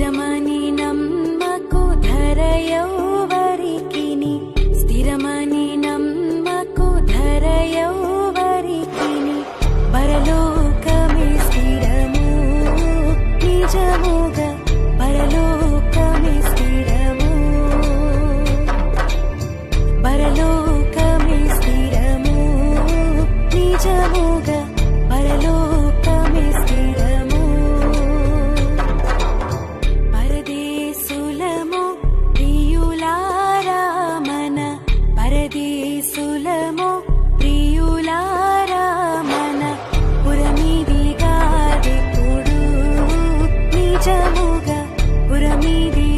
స్థిరమని నమ్మకు ధర ఎవరికిని స్థిరమని నమ్మకు ధర ఎవరికిని పరలోకమే స్థిరము నిజముగా పరలోకమే స్థిరము. పరలోకమే స్థిరము నిజముగా por mi Dios.